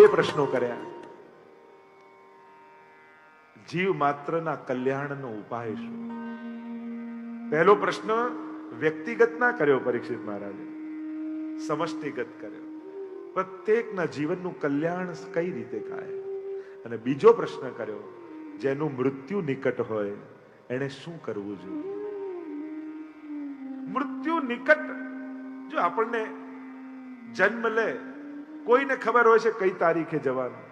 બે પ્રશ્નો કર્યા. જીવ માત્રના કલ્યાણનો ઉપાય શું? પહેલો પ્રશ્ન, વ્યક્તિગત ના કર્યો પરીક્ષિત મહારાજે. સમષ્ટિગત કર્યો. પ્રત્યેકના જીવનનું કલ્યાણ કઈ રીતે થાય? અને બીજો પ્રશ્ન કર્યો, જેનું મૃત્યુ નિકટ હોય એને શું કરવું જોઈએ? મૃત્યુ નિકટ, જો આપણને જન્મ લે કોઈને ખબર હોય છે કઈ તારીખે જવાનું?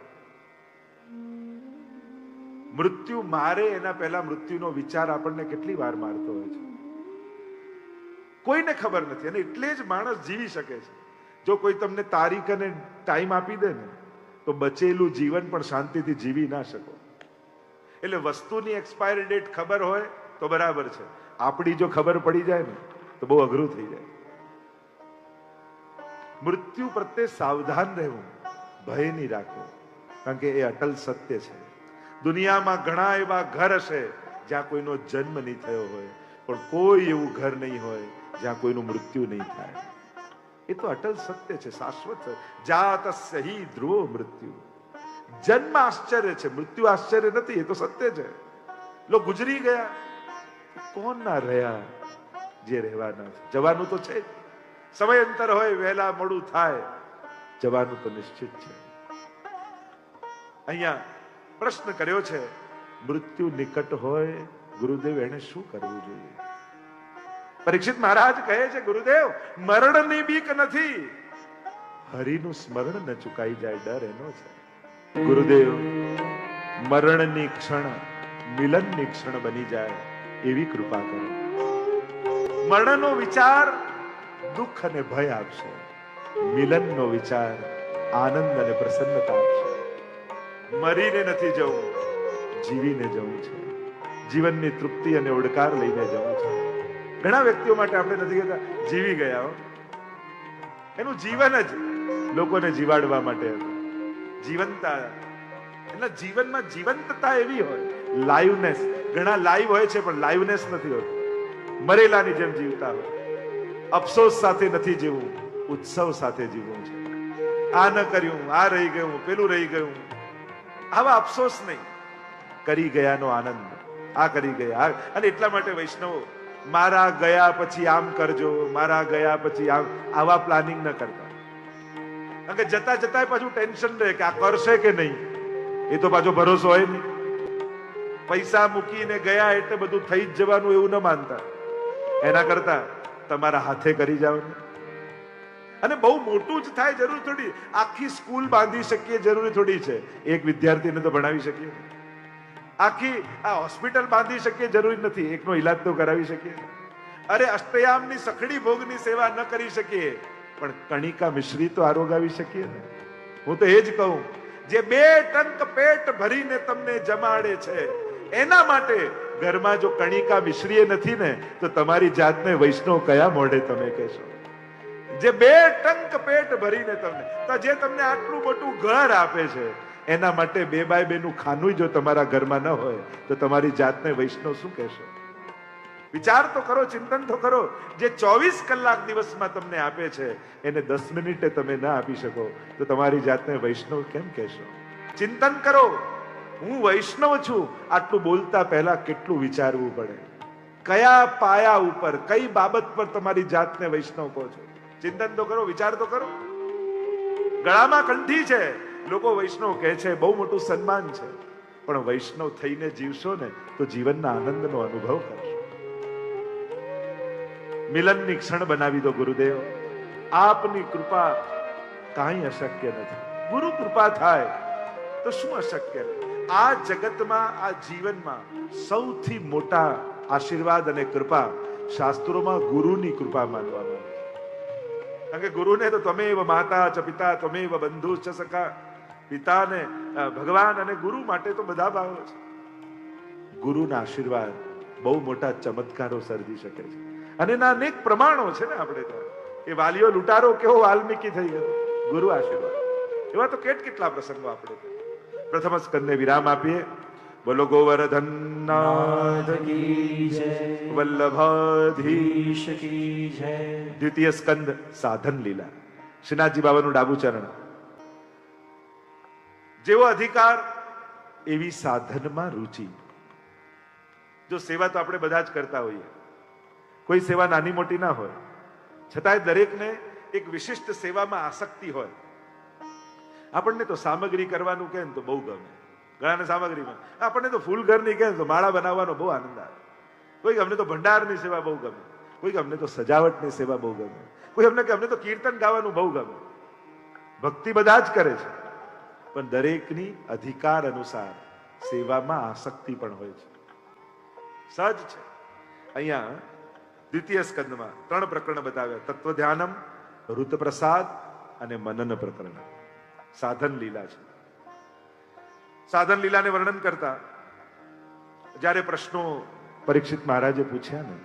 મૃત્યુ મારે એના પહેલા મૃત્યુનો વિચાર આપણને કેટલી વાર મારતો હોય છે? કોઈને ખબર નથી. અને એટલે જ માણસ જીવી શકે છે. જો કોઈ તમને તારીખ અને ટાઈમ આપી દે ને, તો બચેલું જીવન પણ શાંતિથી જીવી ના શકો. એટલે વસ્તુની એક્સપાયરી ડેટ ખબર હોય તો બરાબર છે. આપણી જો ખબર પડી જાય ને, તો બહુ અઘરું થઈ જાય. મૃત્યુ પ્રત્યે સાવધાન રહેવું, ભય નહીં રાખવો, કારણ કે એ અટલ સત્ય છે. દુનિયામાં ઘણા એવા ઘર હશે જ્યાં કોઈનો જન્મ નહીં થયો હોય, પણ કોઈ એવું ઘર નહીં હોય જ્યાં કોઈનું મૃત્યુ નહીં થાય. એ તો અટલ સત્ય છે, શાશ્વત. જાત સહી ધ્રુવ મૃત્યુ. જન્મ આશ્ચર્ય છે, મૃત્યુ આશ્ચર્ય નથી, એ તો સત્ય છે. લો, ગુજરી ગયા. કોણ ના રહ્યા જે રહેવાના જવાનું તો છે જ. સમય અંતર હોય વહેલા મોડું થાય. જવાનું તો નિશ્ચિત છે. અહીંયા પ્રશ્ન કર્યો છે, મૃત્યુ નિકટ હોય, ગુરુદેવ એને શું કરવું જોઈએ? પરીક્ષિત મહારાજ કહે છે, ગુરુદેવ, મરણની બીક નથી. હરિનું સ્મરણ ન ચુકાઈ જાય, ડર એનો છે. ગુરુદેવ, મરણની ક્ષણ, મિલનની ક્ષણ બની જાય, એવી કૃપા કરો. મરણનો વિચાર દુઃખ અને ભય આપશે. મિલનનો વિચાર આનંદ અને પ્રસન્નતા આપશે. મરીને નથી જવું, જીવીને જવું છે. જીવનની તૃપ્તિ અને ઓડકાર લઈને જવું છે. ઘણા વ્યક્તિઓ માટે આપણે નથી કહેતા, જીવી ગયા એનું જીવન જ લોકોને જીવાડવા માટે જીવંતતા એટલે જીવનમાં જીવંતતા એવી હોય લાઈવનેસ ઘણા લાઈવ હોય છે, પણ લાઈવનેસ નથી હોતું. મરેલાની જેમ જીવતા હોય. અફસોસ સાથે નથી જીવવું ઉત્સવ સાથે જીવવું છે. આ ન કર્યું, આ રહી ગયું, પેલું રહી ગયું. આવા અફસોસ નહીં. કરી ગયાનો આનંદ, આ કરી ગયા. અને એટલા માટે વૈષ્ણવો, મારા ગયા પછી આમ કરજો, મારા ગયા પછી આમ, આવા પ્લાનિંગ ન કરતા. કારણ કે જતા જતા પાછું ટેન્શન રહે કે આ કરશે કે નહીં. એ તો પાછો ભરોસો હોય નહીં. પૈસા મૂકીને ગયા એટલે બધું થઈ જ જવાનું એવું ન માનતા. એના કરતા તમારા હાથે કરી જાઓ અને બહુ મોટું જ થાય જરૂર થોડી. આખી સ્કૂલ બાંધી શકીએ જરૂરી થોડી છે. એક વિદ્યાર્થીને તો ભણાવી શકીએ. આખી આ હોસ્પિટલ બાંધી શકીએ જરૂરી નથી. એકનો ઈલાજ તો કરાવી શકીએ. અરે અષ્ટયામની સખડી ભોગની સેવા ન કરી શકીએ. પણ કણિકા મિશ્રી તો આરોગાવી શકીએ ને. હું તો એ જ કહું. જે બે ટંક પેટ ભરીને તમને જમાડે છે, એના માટે ઘરમાં જો કણિકા મિશ્રીએ નથી ને, તો તમારી જાતને વૈષ્ણવ કયા મોઢે તમે કહેશો? જે બે ટંક પેટ ભરીને તમને, તો જે તમને આટલું મોટું ઘર આપે છે, એના માટે બે બાય બેનું ખાનું જો તમારા ઘરમાં ન હોય, તો તમારી જાતને વૈષ્ણવ શું કહેશો? વિચાર તો કરો, ચિંતન તો કરો. જે ચોવીસ કલાક દિવસમાં તમને આપે છે, એને દસ મિનિટે તમે ના આપી શકો, તો તમારી જાતને વૈષ્ણવ કેમ કહેશો? ચિંતન કરો. હું વૈષ્ણવ છું. આટલું બોલતા પહેલા કેટલું વિચારવું પડે? કયા પાયા ઉપર, કઈ બાબત પર તમારી જાતને વૈષ્ણવ કહો છો? ચિંતન તો કરો, વિચાર તો કરો. ગળામાં કંઠી છે. લોકો વૈષ્ણવ કહે છે, બહુ મોટું સન્માન છે. પણ વૈષ્ણવ થઈને જીવશો ને, તો જીવનના આનંદનો અનુભવ કરશો. મિલનની ક્ષણ બનાવી દો ગુરુદેવ. આપની કૃપા કાંઈ અશક્ય નથી. ગુરુ કૃપા થાય તો શું અશક્ય આ જગતમાં, આ જીવનમાં સૌથી મોટા આશીર્વાદ અને કૃપા શાસ્ત્રોમાં ગુરુની કૃપા માનવામાં છે. કારણ કે ગુરુને તો તમે માતા ચ પિતા તમે બંધુ ચ સખા. પિતાને ભગવાન અને ગુરુ માટે તો બધા ભાવો છે. ગુરુના આશીર્વાદ બહુ મોટા ચમત્કારો સર્જી શકે છે. અને એના અનેક પ્રમાણો છે ને આપણે ત્યાં. એ વાલીઓ લૂંટારો કેવો વાલ્મીકી થઈ ગયો. ગુરુ આશીર્વાદ. એવા તો કેટ કેટલા પ્રસંગો આપણે. પ્રથમ સ્કંદને વિરામ આપીએ. બોલો ગોવર્ધન દ્વિતીય સ્કંદ, સાધન લીલા. શ્રીનાથજી બાબાનું ડાબુ ચરણ. જેવો અધિકાર, એવી સાધનમાં રુચિ. જો સેવા તો આપણે બધા જ કરતા હોઈએ. કોઈ સેવા નાની મોટી ના હોય. છતાંય દરેકને એક વિશિષ્ટ સેવામાં આસક્તિ હોય. આપણને તો સામગ્રી કરવાનું કહે ને તો બહુ ગમે. ઘણાને સામગ્રીમાં આપણને તો ફૂલ ઘરની કહે ને તો માળા બનાવવાનો બહુ આનંદ આવે. કોઈ અમને તો ભંડારની સેવા બહુ ગમે. કોઈ અમને તો સજાવટની સેવા બહુ ગમે. કોઈ અમને કે, અમને તો કીર્તન ગાવાનું બહુ ગમે. ભક્તિ બધા જ કરે છે. પણ દરેકની અધિકાર અનુસાર સેવામાં આસક્તિ પણ હોય છે. સહજ છે. અહીંયા દ્વિતીય સ્કંદમાં ત્રણ પ્રકરણ બતાવ્યા. તત્વ ધ્યાનમ ઋત પ્રસાદ અને મનન પ્રકરણ. સાધન લીલા છે. સાધન લીલાને વર્ણન કરતા જ્યારે પ્રશ્નો પરીક્ષિત મહારાજે પૂછ્યા ને,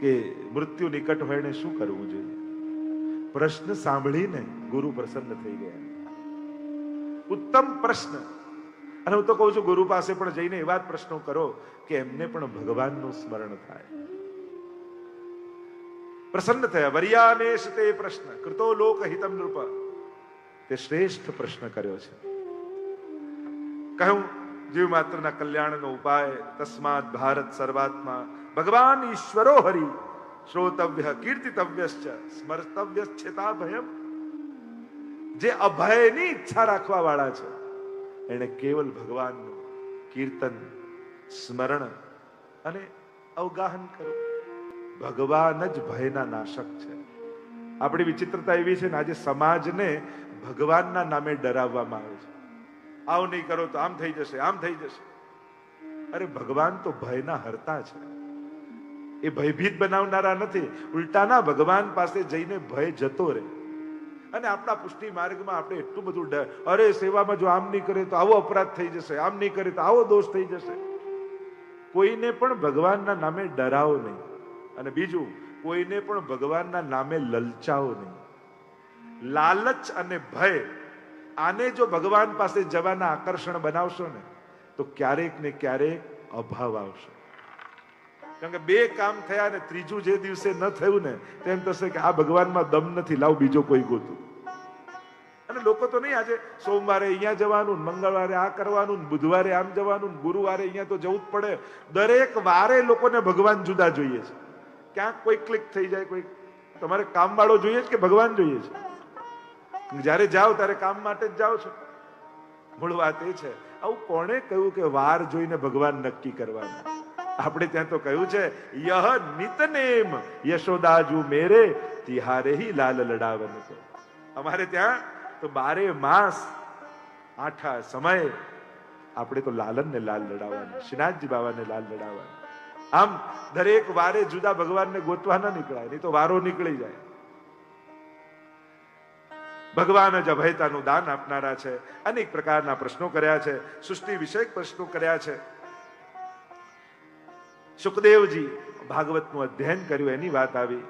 કે મૃત્યુ નિકટ હોય ને શું કરવું જોઈએ? પ્રશ્ન સાંભળીને ગુરુ પ્રસન્ન થઈ ગયા. ઉત્તમ પ્રશ્ન. અને હું તો કહું છું, ગુરુ પાસે પણ જઈને એવા જ પ્રશ્નો કરો કે એમને પણ ભગવાનનું સ્મરણ થાય. પ્રસન્ન થયા. વરિયામેશ તે પ્રશ્ન. કૃતો લોક હિતમ નૃપ. તે શ્રેષ્ઠ પ્રશ્ન કર્યો છે. કહ્યું જીવ માત્રના કલ્યાણનો ઉપાય તસ્માત ભારત સર્વાત્મા. ભગવાન ઈશ્વરો હરિ, શ્રોતવ્ય, કીર્તિતવ્યશ્ચ છેતા ભયમ જે અભયની ઈચ્છા રાખવા વાળા છે એને કેવલ ભગવાનનું કીર્તન, સ્મરણ અને અવગાહન કરો ભગવાન જ ભયના નાશક છે. આપણી વિચિત્રતા એવી છે ને આજે સમાજને ભગવાનના નામે ડરાવવામાં આવે છે. આવ નહીં કરો તો આમ થઈ જશે, આમ થઈ જશે. અરે ભગવાન તો ભયના હરતા છે. એ ભયભીત બનાવનારા નથી. ઉલટાના ભગવાન પાસે જઈને ભય જતો રહે. અને આપણા પુષ્ટિ માર્ગમાં આપણે એટલું બધું ડર. અરે સેવામાં જો આમ નહીં કરે તો આવો અપરાધ થઈ જશે, આમ નહીં કરે તો આવો દોષ થઈ જશે. કોઈને પણ ભગવાનના નામે ડરાવો નહીં. અને બીજું, કોઈને પણ ભગવાનના નામે લલચાવો નહીં. લાલચ અને ભય, આને જો ભગવાન પાસે જવાના આકર્ષણ બનાવશો ને, તો ક્યારેક ને ક્યારેક અભાવ આવશે. કારણ કે બે કામ થયા ને ત્રીજું જે દિવસે ન થયું ને તેમ થશે કે આ ભગવાનમાં દમ નથી, લાવ બીજો કોઈ ગોતું. અને લોકો તો નહીં આજે સોમવારે અહીંયા જવાનું, મંગળવારે આ કરવાનું બુધવારે આમ જવાનું ગુરુવારે અહીંયા તો જવું જ પડે. દરેક વારે લોકોને ભગવાન જુદા જોઈએ છે. ક્યાંક કોઈ ક્લિક થઈ જાય, કોઈ તમારે કામ વાળો જોઈએ કે ભગવાન જોઈએ છે? જ્યારે જાઓ ત્યારે કામ માટે જ જાઓ છો. મૂળ વાત એ છે, આવું કોણે કહ્યું કે વાર જોઈને ભગવાન નક્કી કરવાના? આપણે ત્યાં તો કહ્યું છે, યહ નિતનેમ યશોદાજુ મેરે તિહારે હી લાલ લડાવન અમારે ત્યાં તો બારે માસ, આઠા સમય આપણે તો લાલન ને લાલ લડાવવાના, શ્રીનાથજી બાબાને લાલ લડાવવાના. આમ દરેક વારે જુદા ભગવાનને ગોતવા ન નીકળાય, નહીં તો વારો નીકળી જાય. ભગવાન જ અભયતાનું દાન આપનારા છે, અનેક પ્રકારના પ્રશ્નો કર્યા છે, સૃષ્ટિ વિષયક પ્રશ્નો કર્યા છે. સુખદેવજી ભાગવતનું અધ્યયન કર્યું, એની વાત આવી.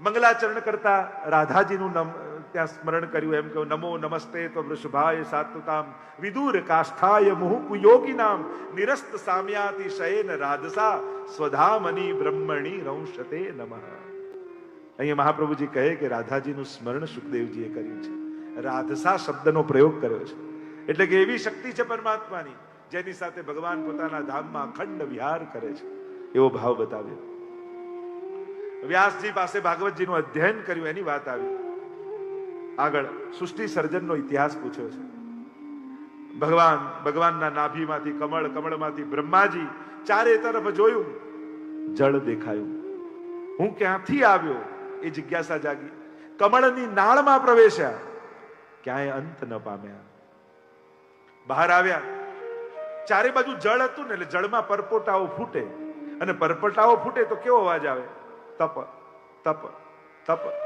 મંગલાચરણ કરતા રાધાજીનું નમ ત્યાં સ્મરણ કર્યું એમ કહ્યું નમો નમસ્તે તો વૃષભાય સાત્વતામ વિદુર કાષ્ઠાય મુહુ નામ નિરસ્ત સામ્યાતિ શયન રાધસા સ્વધામની બ્રહ્મણી રંશતે નમઃ. અહીંયા મહાપ્રભુજી કહે કે રાધાજીનું સ્મરણ સુખદેવજીએ કર્યું છે. રાધસા શબ્દનો પ્રયોગ કર્યો છે. એટલે કે એવી શક્તિ છે પરમાત્માની, જેની સાથે ભગવાન પોતાના ધામમાં અખંડ વિહાર કરે છે. એવો ભાવ બતાવ્યો. વ્યાસજી પાસે ભાગવતજીનું અધ્યયન કર્યું, એની વાત આવી. આગળ સૃષ્ટિ સર્જનનો ઇતિહાસ પૂછ્યો છે. ભગવાન, ભગવાનના નાભીમાંથી કમળ, કમળમાંથી બ્રહ્માજી ચારે તરફ જોયું, જળ દેખાયું. હું ક્યાંથી આવ્યો એ જિજ્ઞાસા જાગી. કમળની નાળમાં પ્રવેશ્યા, ક્યાંય અંત ન પામ્યા. બહાર આવ્યા. ચારે બાજુ જળ હતું ને એટલે જળમાં પરપોટાઓ ફૂટે. અને પરપોટાઓ ફૂટે તો કેવો અવાજ આવે? તપ તપ તપ.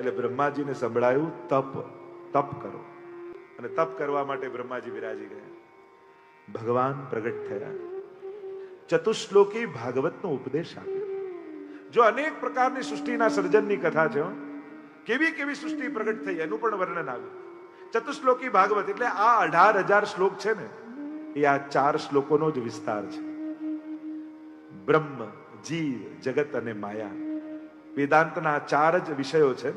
એટલે બ્રહ્માજીને સંભળાયું, તપ તપ કરો. અને તપ કરવા માટે બ્રહ્માજી વિરાજી ગયા. ભગવાન પ્રગટ થયા. ચતુશ્લોકી ભાગવતનો ઉપદેશ આપ્યો. જો અનેક પ્રકારની સૃષ્ટિના સર્જનની કથા છે કેવી કેવી સૃષ્ટિ પ્રગટ થઈ, એનું પણ વર્ણન આવ્યું. ચતુશ્લોકી ભાગવત એટલે આ અઢાર હજાર શ્લોક છે ને, એ આ ચાર શ્લોકોનો જ વિસ્તાર છે. બ્રહ્મ, જીવ, જગત અને માયા. વેદાંતના ચાર જ વિષયો છે.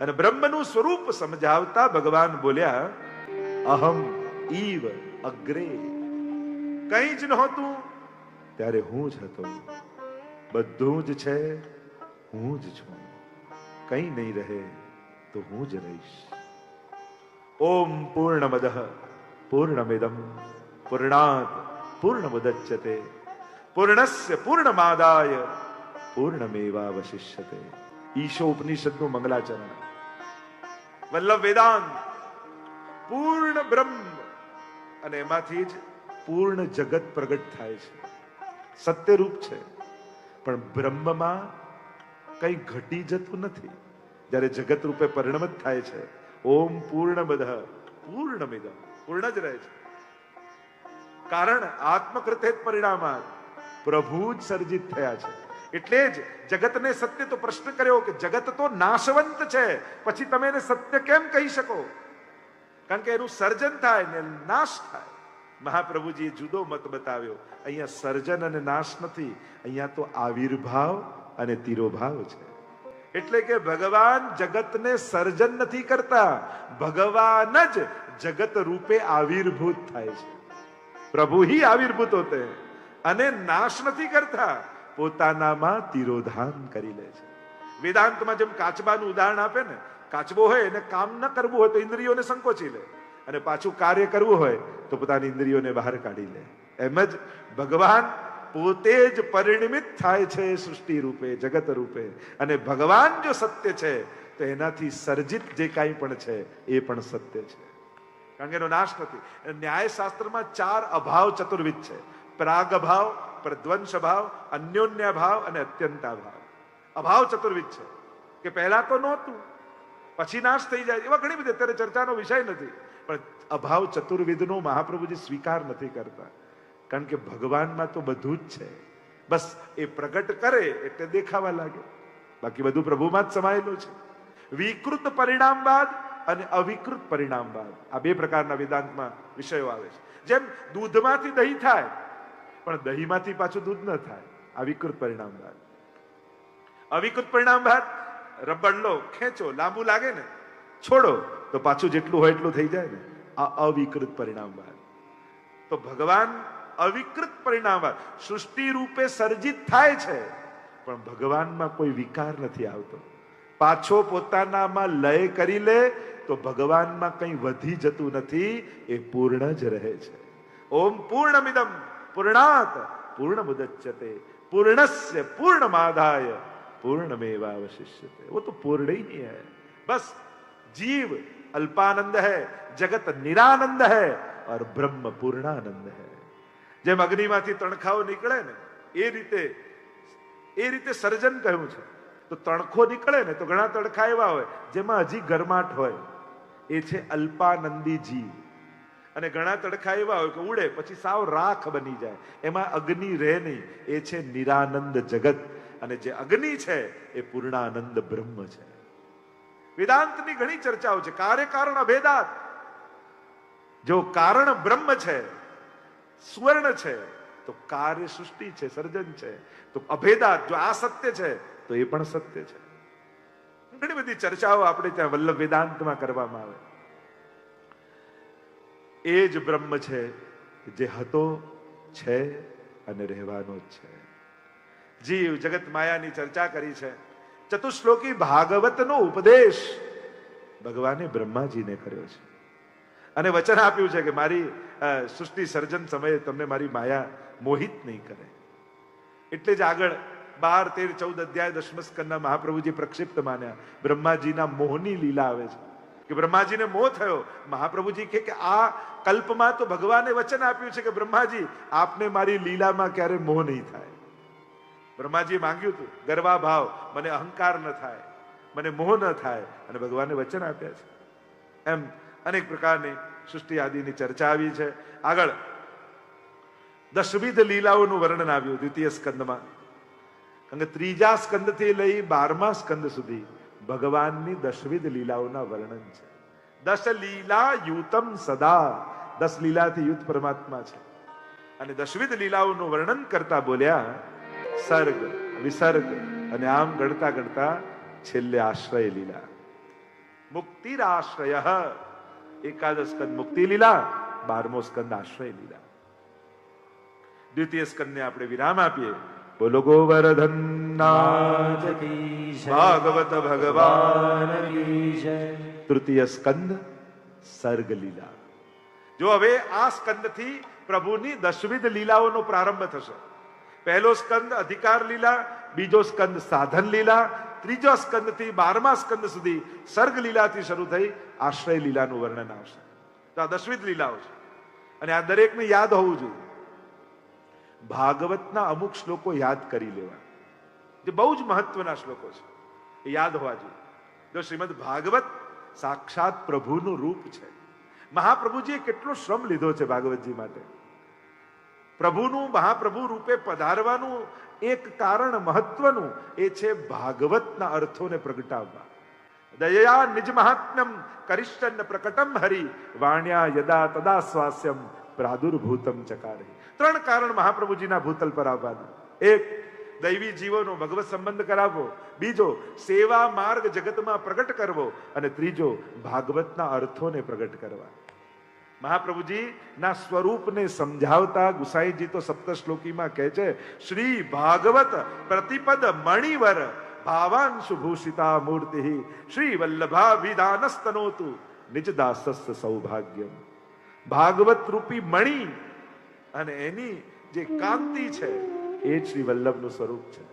અને બ્રહ્મનું સ્વરૂપ સમજાવતા ભગવાન બોલ્યા, અહમ ઈવ અગ્રે. કંઈ જ નહોતું. ત્યારે હું જ હતો. બધું જ છે, હું જ છું. કંઈ નહીં રહે તો હું જ રહીશ. ઓમ પૂર્ણમદ, પૂર્ણમિદમ, પૂર્ણાત, પૂર્ણમુદચ્યતે. પૂર્ણસ્ય પૂર્ણમાદાય પૂર્ણમેવાવશિષ્યતે ઈશો ઉપનિષદનું મંગલાચરણ વલ્લભ વેદાંત પૂર્ણ બ્રહ્મ અને એમાંથી જ પૂર્ણ જગત પ્રગટ થાય છે સત્ય રૂપ છે પણ બ્રહ્મમાં કઈ ઘટી જતું નથી જ્યારે જગત રૂપે પરિણમત થાય છે ઓમ પૂર્ણ બધા પૂર્ણમિદમ પૂર્ણ જ રહે છે કારણ આત્મકૃતે પરિણામાત પ્રભુ જ સર્જિત થયા છે એટલે જ જગતને સત્ય તો પ્રશ્ન કર્યો કે જગત તો નાશવંત છે. પછી તમે એને સત્ય કેમ કહી શકો? કારણ કે એનું સર્જન થાય ને નાશ થાય. મહાપ્રભુજીએ જુદો મત બતાવ્યો. અહીંયા સર્જન અને નાશ નથી, અહીંયા તો આવિર્ભાવ અને તિરોભાવ છે. એટલે કે ભગવાન જગતને સર્જન નથી કરતા, ભગવાન જ જગત રૂપે આવિર્ભૂત થાય છે. પ્રભુ હિ આવિર્ભૂત હોતે અને નાશ નથી કરતા. પોતાનામાં તિરોધાન કરી લે છે. વેદાંતમાં જેમ કાચબાનું ઉદાહરણ આપે ને, કાચબો હોય એને કામ ન કરવું હોય તો ઇન્દ્રિયોને સંકોચી લે. અને પાછું કાર્ય કરવું હોય તો પોતાની ઇન્દ્રિયોને બહાર કાઢી લે. એમ જ ભગવાન પોતે જ પરિણમિત થાય છે સૃષ્ટિ રૂપે, જગત રૂપે. અને ભગવાન જો સત્ય છે, તો એનાથી સર્જિત જે કાંઈ પણ છે, એ પણ સત્ય છે. કારણ કે એનો નાશ નથી. ન્યાય શાસ્ત્રમાં ચાર અભાવ ચતુર્વિધ છે. પ્રાગ અભાવ પ્રધ્વંસ ભાવ અન્યોન્ય ભાવ અને અત્યંતા ભાવ અભાવ ચતુર્વિધ છે. કે પહેલા તો નહોતું. પછી નાશ થઈ જાય. એવા ઘણી બધી અત્યારે ચર્ચાનો વિષય નથી. પણ અભાવ ચતુર્વિધનો મહાપ્રભુજી સ્વીકાર નથી કરતા. કારણ કે ભગવાનમાં તો બધું જ છે. બસ એ પ્રગટ કરે એટલે દેખાવા લાગે. બાકી બધું પ્રભુમાં જ સમાયેલું છે. વિકૃત પરિણામવાદ અને અવિકૃત પરિણામવાદ આ બે પ્રકારના વેદાંતમાં વિષયો આવે છે. જેમ દૂધમાંથી દહીં થાય પણ દહીંમાંથી પાછું દૂધ ન થાય. આ વિકૃત પરિણામવાદ અવિકૃત પરિણામવાદ રબડ લો, ખેંચો, લાંબુ લાગે ને, છોડો, તો પાછું જેટલું હોય એટલું થઈ જાય ને. આ અવિકૃત પરિણામવાદ તો ભગવાન અવિકૃત પરિણામવાદ સૃષ્ટિ રૂપે સર્જિત થાય છે, પણ ભગવાનમાં કોઈ વિકાર નથી આવતો. પાછો પોતાનામાં લય કરી લે, તો ભગવાનમાં કંઈ વધી જતું નથી, એ પૂર્ણ જ રહે છે. ઓમ પૂર્ણમિદમ. પૂર્ણાત પૂર્ણમુદચ્યતે પૂર્ણસ્ય પૂર્ણમાદાય पूर्णमेवावशिष्यते वो तो पूर्ण ही नहीं है बस जीव अल्पानंद है जगत निरानंद है और ब्रह्म पूर्णानंद है જેમ અગ્નિમાંથી તણખાઓ નીકળે ને એ રીતે એ રીતે સર્જન કહ્યું છે તો તણખો નીકળે ને તો ઘણા તણખા એવા હોય જેમાં હજી ગરમાટ હોય એ છે અલ્પાનંદી જીવ અને ઘણા તડખા એવા હોય કે ઉડે, પછી સાવ રાખ બની જાય. એમાં અગ્નિ રહે નહીં. એ છે નિરાનંદ જગત. અને જે અગ્નિ છે, એ પૂર્ણાનંદ બ્રહ્મ છે. વેદાંતની ઘણી ચર્ચાઓ છે. કાર્ય કારણ અભેદાત. જો કારણ બ્રહ્મ છે, સુવર્ણ છે, તો કાર્ય સૃષ્ટિ છે, સર્જન છે. તો અભેદાત, જો આ સત્ય છે, તો એ પણ સત્ય છે. ઘણી બધી ચર્ચાઓ આપણે ત્યાં વલ્લભ વેદાંતમાં કરવામાં આવે. એ જ બ્રહ્મ છે જે હતો, છે અને રહેવાનો જ છે. જીવ જગત માયાની ચર્ચા કરી છે. ચતુશ્લોકી ભાગવતનો ઉપદેશ ભગવાને બ્રહ્માજીને કર્યો છે. અને વચન આપ્યું છે કે મારી સૃષ્ટિ સર્જન સમયે તમને મારી માયા મોહિત નહીં કરે. એટલે જ આગળ બાર, તેર, ચૌદ અધ્યાય દસમ મહાપ્રભુજી પ્રક્ષિપ્ત માન્યા. બ્રહ્માજીના મોહની લીલા આવે છે. કે બ્રહ્માજીને મોહ થયો. મહાપ્રભુજી કહે કે આ કલ્પમાં તો ભગવાને વચન આપ્યું છે કે બ્રહ્માજી, આપને મારી લીલામાં ક્યારે મોહ નહીં થાય. બ્રહ્માજીએ માંગ્યું હતું, ગરવા ભાવ, મને અહંકાર ન થાય, મને મોહ ન થાય, અને ભગવાને વચન આપ્યા છે. એમ અનેક પ્રકારની સૃષ્ટિ આદિની ચર્ચા આવી છે. આગળ દશવિધ લીલાઓનું વર્ણન આવ્યું દ્વિતીય સ્કંદમાં. કારણ કે ત્રીજા સ્કંદથી લઈ બારમા સ્કંદ સુધી ભગવાનની દશવિધ લીલાઓના વર્ણન છે. દશ લીલા યુતમ સદા. દસ લીલાથી યુત પરમાત્મા છે. અને દશવિધ લીલાઓનું વર્ણન કરતા બોલ્યા, સર્ગ, વિસર્ગ અને આમ ગણતા ગણતા છેલ્લે આશ્રય લીલા. મુક્તિરાશ્રય એકાદશ સ્કંદ મુક્તિ લીલા, બારમો સ્કંદ આશ્રય લીલા. દ્વિતીય સ્કંદને આપણે વિરામ આપીએ. બોલો ગોવર્ધન. ભાગવત ભગવાન તૃતીય સ્કંદ સર્ગ લીલા જો હવે આ સ્કંદથી પ્રભુની દશવિધ લીલાઓનો પ્રારંભ થશે. પહેલો સ્કંદ અધિકાર લીલા બીજો સ્કંદ સાધન લીલા ત્રીજો સ્કંદથી બારમા સ્કંદ સુધી સર્ગ લીલાથી શરૂ થઈ આશ્રય લીલાનું વર્ણન આવશે. તો આ દશવિધ લીલાઓ છે. અને આ દરેકને યાદ હોવું જોઈએ. ભાગવતના અમુક શ્લોકો યાદ કરી લેવા. જે બહુ જ મહત્વના શ્લોકો છે. એ યાદ હોવા જોઈએ. જો શ્રીમદ ભાગવત સાક્ષાત પ્રભુનું રૂપ છે. મહાપ્રભુજીએ કેટલો શ્રમ લીધો છે ભાગવતજી માટે. પ્રભુનું મહાપ્રભુ રૂપે પધારવાનું એક કારણ મહત્વનું એ છે ભાગવતના અર્થોને પ્રગટાવવા. દયા નિજ મહાત્મ્યમ કરિષ્ટન પ્રકટમ હરિ, વાણ્યા યદા તદા સ્વાસ્યમ પ્રાદુર્ભૂતમ ચકારે. ત્રણ કારણ મહાપ્રભુજીના ભૂતલ પર આવવાનું. એક, દૈવી જીવોનો ભગવત સંબંધ કરાવવો. બીજો, સેવા માર્ગ જગતમાં પ્રગટ કરવો. અને ત્રીજો, ભાગવતના અર્થોને પ્રગટ કરવા. મહાપ્રભુજી, ના સ્વરૂપને સમજાવતા ગુસાઈજી તો સપ્ત શ્લોકીમાં કહે છે, શ્રી ભાગવત પ્રતિપદ મણિવર ભાવાંશુ ભૂષિતા મૂર્તિ. શ્રી વલ્લભા વિધાનસ્તનોતુ નિજ દાસસ્ય સૌભાગ્યમ. ભાગવત રૂપી મણિ અને એની જે કાંતિ છે, એ શ્રી વલ્લભનું સ્વરૂપ છે.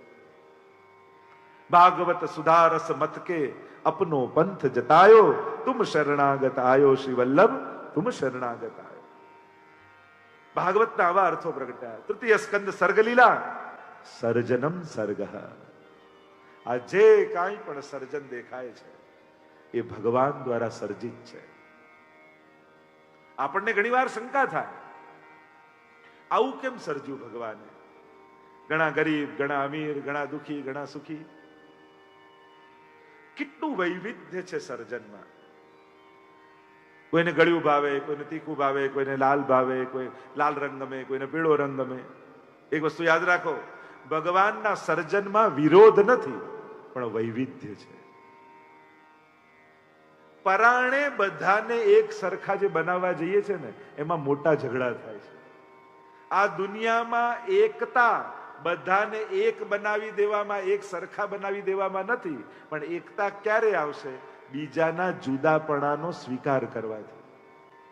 ભાગવત સુધારસ મત કે અપનો પંથ જતાયો, તુમ શરણાગત આયો શ્રી વલ્લભ, તુમ શરણાગત આયો. ભાગવતના આવા અર્થો પ્રગટ્યા. તૃતીય સ્કંદ સર્ગલીલા સર્જનમ સર્ગ. આ જે કાંઈ પણ સર્જન દેખાય છે, એ ભગવાન દ્વારા સર્જિત છે. આપણને ઘણીવાર શંકા થાય. આવું કેમ સર્જ્યું ભગવાને? ઘણા ગરીબ, ઘણા અમીર, ઘણા દુખી, ઘણા સુખી. કેટલું વૈવિધ્ય છે સર્જનમાં. કોઈને ગળ્યું ભાવે, કોઈને તીખું ભાવે, કોઈને લાલ ભાવે, કોઈ લાલ રંગ ગમે, કોઈને પીળો રંગ ગમે. એક વસ્તુ યાદ રાખો, ભગવાનના સર્જનમાં વિરોધ નથી, પણ વૈવિધ્ય છે. પરાણે બધાને એક સરખા જે બનાવવા જઈએ છે ને, એમાં મોટા ઝઘડા થાય છે. આ દુનિયામાં એકતા બધાને એક બનાવી દેવામાં, એક સરખા બનાવી દેવામાં નથી, પણ એકતા ક્યારે આવશે? બીજાના જુદાપણાનો સ્વીકાર કરવાથી.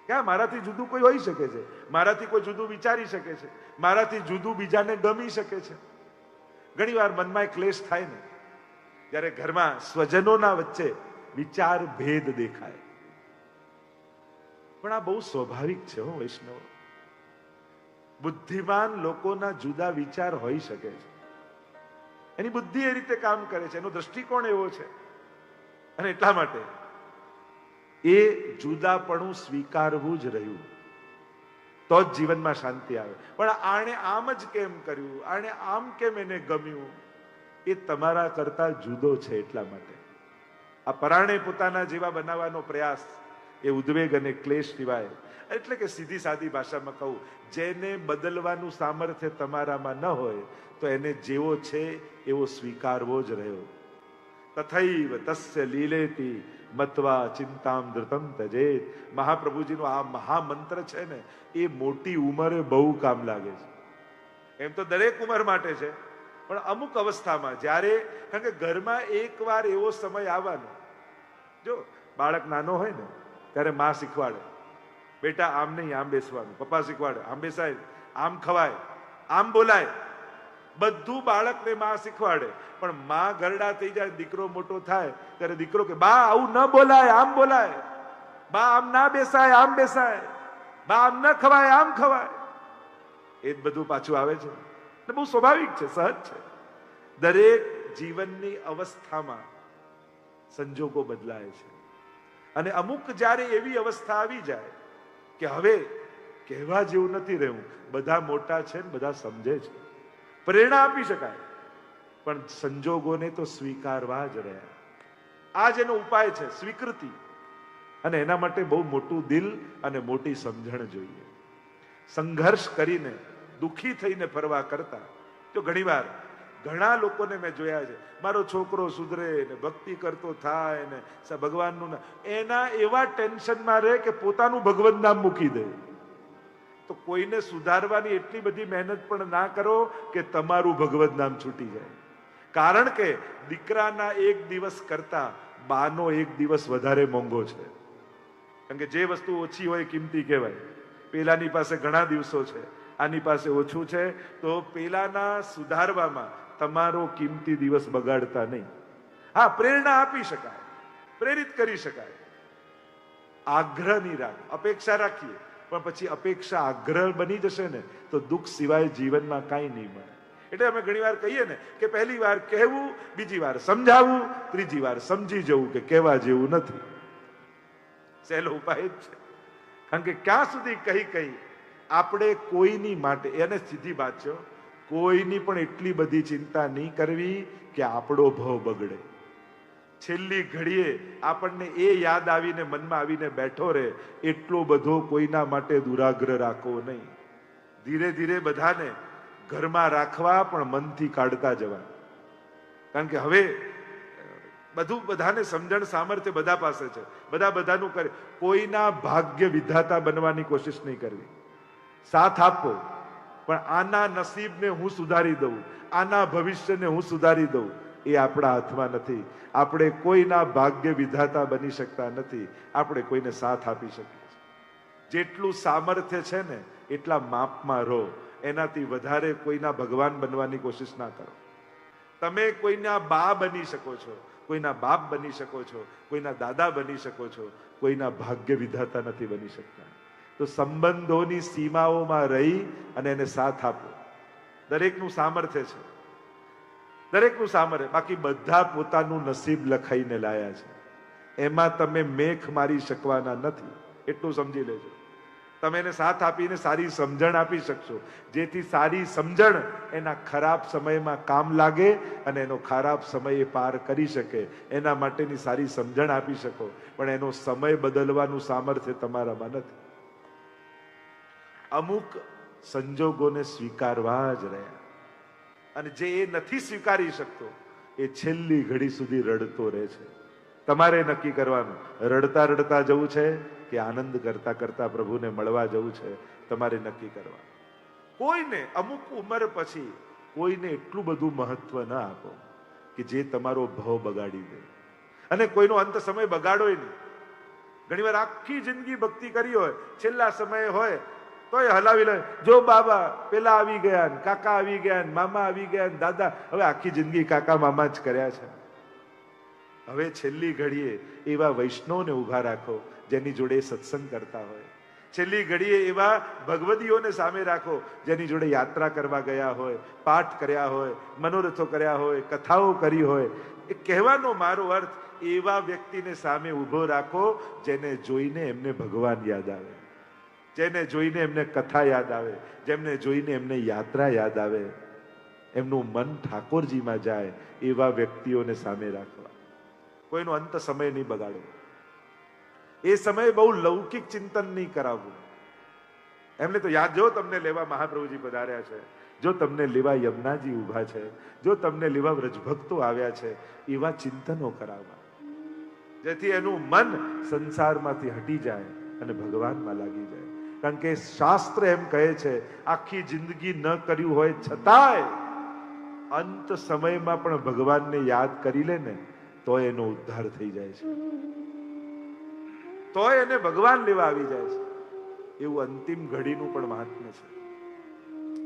ક્યાં? મારાથી જુદું કોઈ હોઈ શકે છે? મારાથી કોઈ જુદું વિચારી શકે છે? મારાથી જુદું બીજાને ગમી શકે છે? ઘણીવાર મનમાં ક્લેશ થાય ને, જ્યારે ઘરમાં સ્વજનોના વચ્ચે વિચાર ભેદ દેખાય. પણ આ બહુ સ્વાભાવિક છે હો, વૈષ્ણવ. બુદ્ધિમાન લોકોના જુદા વિચાર હોઈ શકે છે. એની બુદ્ધિ એ રીતે કામ કરે છે, એનો દ્રષ્ટિકોણ એવો છે. અને એટલા માટે એ જુદાપણું સ્વીકારવું જ રહ્યું. તો જ જીવનમાં શાંતિ આવે. પણ આણે આમ જ કેમ કર્યું? આણે આમ કેમ એને ગમ્યું? એ તમારા કરતા જુદો છે એટલા માટે. આ પરાણે પોતાના જેવા બનાવવાનો પ્રયાસ એ ઉદ્વેગ અને ક્લેશ સિવાય. એટલે કે સીધી સાદી ભાષામાં કહું, જેને બદલવાનું સામર્થ્ય તમારામાં ન હોય, તો એને જેવો છે એવો સ્વીકારવો જ રહ્યો. તથૈવ તસ્ય લીલેતી મત્વા ચિંતામ ધૃતમ તજે મહાપ્રભુજીનો આ મહામંત્ર છે ને, એ મોટી ઉંમરે બહુ કામ લાગે છે. એમ તો દરેક ઉંમર માટે છે, પણ અમુક અવસ્થામાં જ્યારે, કારણ કે ઘરમાં એકવાર એવો સમય આવવાનો. જો બાળક નાનો હોય ને ત્યારે માં શીખવાડે. બેટા, આમ નહીં, આમ બેસવાનું. પપ્પા શીખવાડે. આમ બેસાય, આમ ખવાય, આમ બોલાય. બધું બાળકને માં શીખવાડે. પણ માં ગરડા થઈ જાય, દીકરો મોટો થાય, ત્યારે દીકરો કે, બા, આવું ન બોલાય, આમ બોલાય. બા, આમ ના બેસાય, આમ બેસાય. બા, આમ ન ખવાય, આમ ખવાય. એ જ બધું પાછું આવે છે. ને બહુ સ્વાભાવિક છે, સહજ છે. દરેક જીવનની અવસ્થામાં સંજોગો બદલાય છે. અને અમુક જ્યારે એવી અવસ્થા આવી જાય કે હવે કહેવા જેવું નથી રહ્યું, બધા મોટા છે ને બધા સમજે છે. પ્રેરણા આપી શકાય, પણ સંજોગોને તો સ્વીકારવા જ રહ્યા. આ જ એનો ઉપાય છે, સ્વીકૃતિ. અને એના માટે બહુ મોટું દિલ અને મોટી સમજણ જોઈએ. સંઘર્ષ કરીને, દુઃખી થઈને ફરવા કરતા, તો ઘણીવાર ઘણા લોકોને મેં જોયા છે. મારો છોકરો સુધરે ને ભક્તિ કરતો થાય ને ભગવાનનું એના એવા ટેન્શનમાં રહે કે પોતાનું ભગવત નામ મૂકી દે. તો કોઈને સુધારવાની એટલી બધી મહેનત પણ ના કરો કે તમારું ભગવત નામ છૂટી જાય. કારણ કે દીકરાના એક દિવસ કરતા બાનો એક દિવસ વધારે મોંઘો છે. કારણ કે જે વસ્તુ ઓછી હોય કિંમતી કહેવાય. પેલાની પાસે ઘણા દિવસો છે. આની પાસે ઓછું છે. તો પેલાના સુધારવામાં તમારો કિંમતી દિવસ બગાડતા નહીં. હા, પ્રેરણા આપી શકાય, પ્રેરિત કરી શકાય. આગ્રહ નહીં રાખ, અપેક્ષા રાખીએ. પણ પછી અપેક્ષા આગ્રહ બની જશે ને, તો દુઃખ સિવાય જીવનમાં કાંઈ નહીં મળે. એટલે અમે ઘણી વાર કહીએ ને કે પહેલી વાર કહેવું, બીજી વાર સમજાવવું, ત્રીજી વાર સમજી જવું કે કહેવા જેવું નથી. સહેલો ઉપાય જ છે. કારણ કે ક્યાં સુધી કહી કહી આપણે કોઈની માટે, એને સીધી વાત છે. કોઈની પણ એટલી બધી ચિંતા નહીં કરવી કે આપણો ભાવ બગડે. છેલ્લી ઘડીએ આપણને એ યાદ આવીને મનમાં આવીને બેઠો રહે, એટલો બધો કોઈના માટે દુરાગ્રહ રાખવો નહીં. ધીરે ધીરે બધાને ઘરમાં રાખવા પણ મનથી કાઢતા જવા કારણ કે હવે, બધું બધાને સમજણ સામર્થ્ય બધા પાસે છે. બધા બધાનું કરે. કોઈના ભાગ્ય વિધાતા બનવાની કોશિશ નહીં કરવી. સાથ આપો. પણ આના નસીબને હું સુધારી દઉં, આના ભવિષ્યને હું સુધારી દઉં, એ આપણા હાથમાં નથી. આપણે કોઈના ભાગ્ય વિધાતા બની શકતા નથી. આપણે કોઈને સાથ આપી શકીએ જેટલું સામર્થ્ય છે ને, એટલા માપમાં રહો. એનાથી વધારે કોઈના ભગવાન બનવાની કોશિશ ના કરો. તમે કોઈના બા બની શકો છો, કોઈના બાપ બની શકો છો, કોઈના દાદા બની શકો છો, કોઈના ભાગ્ય વિધાતા નથી બની શકતા. તો સંબંધોની સીમાઓમાં રહી અને એને સાથ આપો દરેકનું સામર્થ્ય છે. દરેકનું સામર્થ્ય. બાકી બધા પોતાનું નસીબ લખાઈને લાયા છે. એમાં તમે મેખ મારી શકવાના નથી. એટલું સમજી લેજો. તમે એને સાથ આપીને સારી સમજણ આપી શકશો. જેથી સારી સમજણ એના ખરાબ સમયમાં કામ લાગે અને એનો ખરાબ સમય પાર કરી શકે. એના માટેની સારી સમજણ આપી શકો. પણ એનો સમય બદલવાનું સામર્થ્ય તમારામાં નથી. અમુક સંજોગોને સ્વીકારવા જ રહ્યા. અને જે એ નથી સ્વીકારી શકતો, એ છેલ્લી ઘડી સુધી રડતો રહે છે. તમારે નક્કી કરવાનું, રડતા રડતા જવું છે કે આનંદ કરતા કરતા પ્રભુને મળવા જવું છે? તમારે નક્કી કરવા કોઈને અમુક ઉંમર પછી કોઈને એટલું બધું મહત્વ ન આપો કે જે તમારો ભાવ બગાડી દે. અને કોઈનો અંત સમય બગાડોય નહીં. ઘણીવાર આખી જિંદગી ભક્તિ કરી હોય, છેલ્લા સમયે હોય તોય હલાવી લે. જો બાબા, પેલા આવી ગયા ને, કાકા આવી ગયા ને, મામા આવી ગયા ને, દાદા, હવે આખી જિંદગી કાકા મામા જ કર્યા છે. હવે છેલ્લી ઘડીએ એવા વૈષ્ણવને ઊભા રાખો, જેની જોડે સત્સંગ કરતા હોય. છેલ્લી ઘડીએ એવા ભગવદીઓને સામે રાખો, જેની જોડે યાત્રા કરવા ગયા હોય, પાઠ કર્યા હોય, મનોરથો કર્યા હોય, કથાઓ કરી હોય. એ કહેવાનો મારો અર્થ, એવા વ્યક્તિને સામે ઊભો રાખો, જેને જોઈને એમને ભગવાન યાદ આવે. જેને જોઈને એમને કથા યાદ આવે, જેમને જોઈને એમને યાત્રા યાદ આવે, એમનું મન ઠાકોરજીમાં જાય એવા વ્યક્તિઓને સામે રાખવા. કોઈનો અંત સમય નહીં બગાડવો. એ સમયે બહુ લૌકિક ચિંતન નહીં કરાવવું. એમને તો યાદ, જો તમને લેવા મહાપ્રભુજી પધાર્યા છે, જો તમને લેવા યમુનાજી ઊભા છે, જો તમને લેવા વ્રજભક્તો આવ્યા છે, એવા ચિંતનો કરાવવા. જેથી એનું મન સંસારમાંથી હટી જાય અને ભગવાનમાં લાગી જાય. કારણ કે શાસ્ત્ર એમ કહે છે, આખી જિંદગી ન કર્યું હોય છતાંય, અંત સમયમાં પણ ભગવાનને યાદ કરી લે ને, તો એનો ઉદ્ધાર થઈ જાય છે. તો એને ભગવાન લેવા આવી જાય છે. એવું અંતિમ ઘડીનું પણ મહાત્મ્ય છે.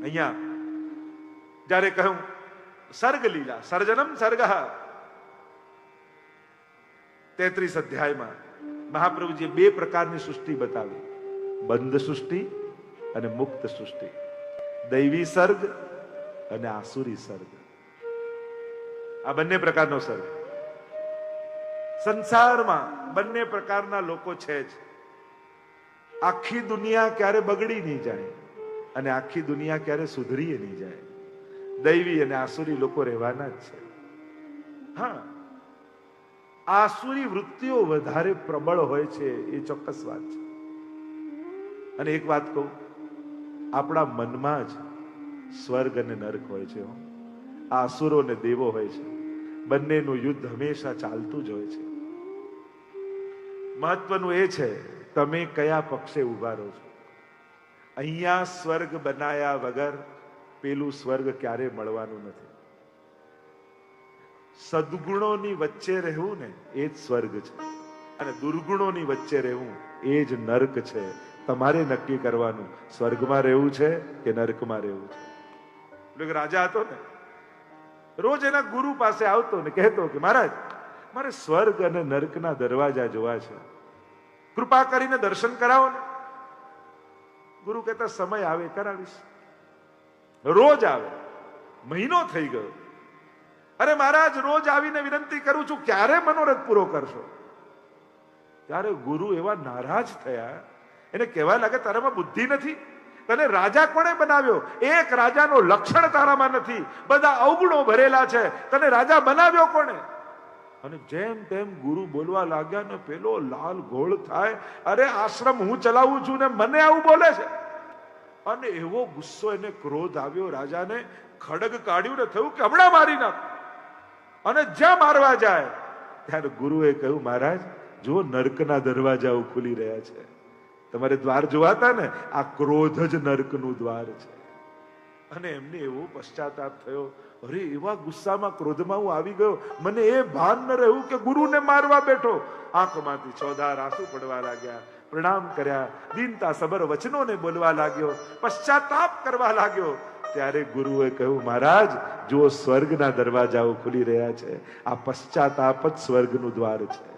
અહીંયા, જ્યારે કહ્યું સર્ગ લીલા સર્જનમ સર્ગ. તેત્રીસ અધ્યાયમાં મહાપ્રભુજીએ બે પ્રકારની સૃષ્ટિ બતાવી. બંધ સૃષ્ટિ અને મુક્ત સૃષ્ટિ. દૈવી સર્ગ અને આસુરી સર્ગ. આ બંને પ્રકારનો સર્ગ. સંસારમાં બંને પ્રકારના લોકો છે જ. આખી દુનિયા ક્યારે બગડી નહીં જાય અને આખી દુનિયા ક્યારે સુધરી નહીં જાય. દૈવી અને આસુરી લોકો રહેવાના જ છે. હા. આસુરી વૃત્તિઓ વધારે પ્રબળ હોય છે એ ચોક્કસ વાત છે. અને એક વાત કહું, આપણા મનમાં જ સ્વર્ગ અને નર્ક હોય છે. આ અસુરો ને દેવો હોય છે. બંનેનું યુદ્ધ હંમેશા ચાલતું જ હોય છે. મહત્વનું એ છે, તમે કયા પક્ષે ઊભા રહો છો? અહીંયા સ્વર્ગ બનાયા વગર પેલું સ્વર્ગ ક્યારે મળવાનું નથી? સદગુણોની વચ્ચે રહેવું ને એ જ સ્વર્ગ છે. અને દુર્ગુણોની વચ્ચે રહેવું એ જ નર્ક છે. તમારે નક્કી કરવાનું. સ્વર્ગમાં રહેવું છે કે નર્કમાં રહેવું છે? રાજા હતો ને, રોજ એના ગુરુ પાસે આવતો ને કહેતો કે, મહારાજ, મારે સ્વર્ગ અને નર્કના દરવાજા જોવા છે. કૃપા કરીને દર્શન કરાવો ને. ગુરુ કહેતા, સમય આવે, કરાવીશ. રોજ આવે. મહિનો થઈ ગયો. અરે મહારાજ, રોજ આવીને વિનંતી કરું છું, ક્યારે મનોરથ પૂરો કરશો? ત્યારે ગુરુ એવા નારાજ થયા એને કહેવા લાગે, તારામાં બુદ્ધિ નથી. તને રાજા કોણે બનાવ્યો? એક રાજાનો લક્ષણ તારામાં નથી. બધા અવગુણો ભરેલા છે. તને રાજા બનાવ્યો કોણે? અને જેમ તેમ ગુરુ બોલવા લાગ્યા ને પેલો લાલ ગોળ થાય, અરે આશ્રમ હું ચલાવું છું ને મને આવું બોલે છે. અને એવો ગુસ્સો એને ક્રોધ આવ્યો રાજાને, ખડગ કાઢ્યું ને થયું કે હમણાં મારી નાખ. અને જ્યાં મારવા જાય, ત્યારે ગુરુએ કહ્યું, મહારાજ જો નર્કના દરવાજાઓ ખુલી રહ્યા છે. તમારે દ્વાર જોવાતા ને, આ ક્રોધ જ નર્કનું દ્વાર છે. અને એમને એવો પશ્ચાતાપ થયો, અરે, એવા ગુસ્સામાં ક્રોધમાં હું આવી ગયો. મને એ ભાન ન રહ્યું કે ગુરુને મારવા બેઠો. આંખમાંથી ચોધાર આંસુ પડવા લાગ્યા, પ્રણામ કર્યા, દીનતા સબર વચનોને બોલવા લાગ્યો, પશ્ચાતાપ કરવા લાગ્યો. ત્યારે ગુરુએ કહ્યું, મહારાજ, જુઓ સ્વર્ગના દરવાજાઓ ખુલી રહ્યા છે. આ પશ્ચાતાપ જ સ્વર્ગનું દ્વાર છે.